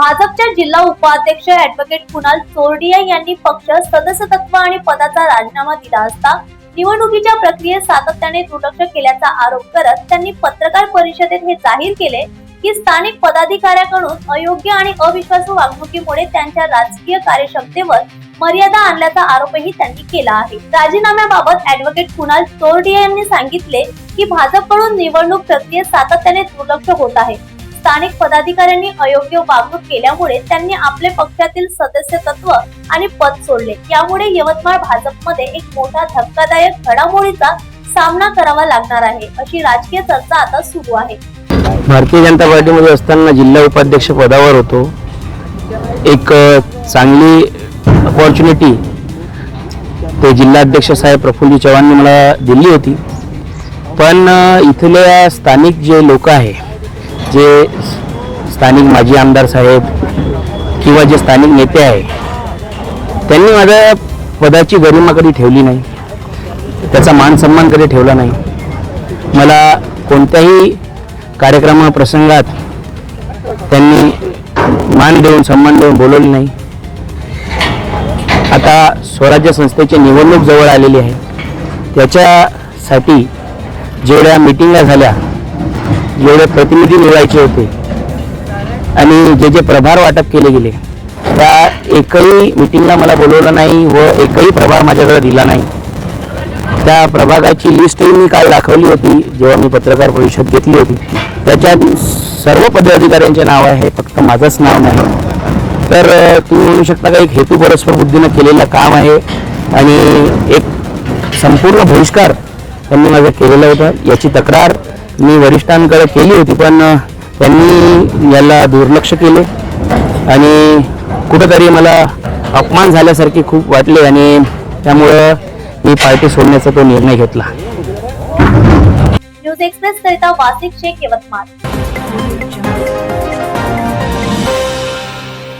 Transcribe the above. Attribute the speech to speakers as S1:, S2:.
S1: भाजपच्या जिल्हा उपाध्यक्ष ऍडव्होकेट कुणाल चोरडिया यांनी पक्ष सदस्यत्व आणि पदाचा राजीनामा दिला असता निवडणुकीच्या प्रक्रियेत सातत्याने दुर्लक्ष केल्याचा आरोप करत त्यांनी पत्रकार परिषदेत हे जाहीर केले की स्थानिक पदाधिकाऱ्याकडून अयोग्य आणि अविश्वासू वागणुकीमुळे त्यांच्या राजकीय कार्यक्षमतेवर मर्यादा आणल्याचा आरोपही त्यांनी केला आहे. राजीनाम्याबाबत ऍडव्होकेट कुणाल चोरडिया यांनी सांगितले की भाजपकडून निवडणूक प्रक्रियेत सातत्याने दुर्लक्ष होत आहे. स्थानिक पदाधिकाऱ्यांनी अयोग्य वागणूक केल्यामुळे त्यांनी आपले पक्षातील सदस्यतत्व आणि पद सोडले. यामुळे यवतमाळ भाजपमध्ये एक मोठा धक्कादायक घडामोडीचा सामना करावा लागणार आहे अशी राजकीय चर्चा आता सुरू आहे.
S2: भारतीय जनता पार्टीमध्ये असताना जिल्हा उपाध्यक्ष पदावर होतो. एक चांगली अपॉर्च्युनिटी ते जिल्हाध्यक्ष साहेब प्रफुल्ली चव्हाणने मला दिली होती. पण इथल्या स्थानिक जे लोक आहे जे स्थानिक माजी आमदार साहेब किंवा जे स्थानिक नेते आहेत त्यांनी माझ्या पदाची गरिमा कधी ठेवली नाही. त्याचा मान सन्मान कधी ठेवला नाही. मला कोणत्याही कार्यक्रमा प्रसंगात त्यांनी मान देऊन सन्मान देऊन बोलवले नाही. आता स्वराज्य संस्थेची निवडणूक जवळ आलेली आहे. त्याच्यासाठी जेवढ्या मिटिंगा झाल्या जेवढे प्रतिनिधी निवडायचे होते आणि जे जे प्रभार वाटप केले गेले त्या एकही मिटिंगला मला बोलवलं नाही व एकही प्रभार माझ्याकडे दिला नाही. त्या प्रभागाची लिस्टही मी काल दाखवली होती जेव्हा मी पत्रकार परिषद घेतली होती. त्याच्यात सर्व पदाधिकाऱ्यांचे नाव आहे फक्त माझंच नाव नाही. तर तुम्ही म्हणू शकता का एक हेतू परस्पर बुद्धीनं केलेलं काम आहे आणि एक संपूर्ण बहिष्कार त्यांनी माझं केलेलं होतं. याची तक्रार मी वरिष्ठांकडे केली होती पण त्यांनी याला दुर्लक्ष केले आणि कुठंतरी मला अपमान झाल्यासारखे खूप वाटले आणि त्यामुळं मी पार्टी सोडण्याचा तो निर्णय घेतला.
S1: न्यूज एक्सप्रेस करिता वासिक शेख यवतमाळ.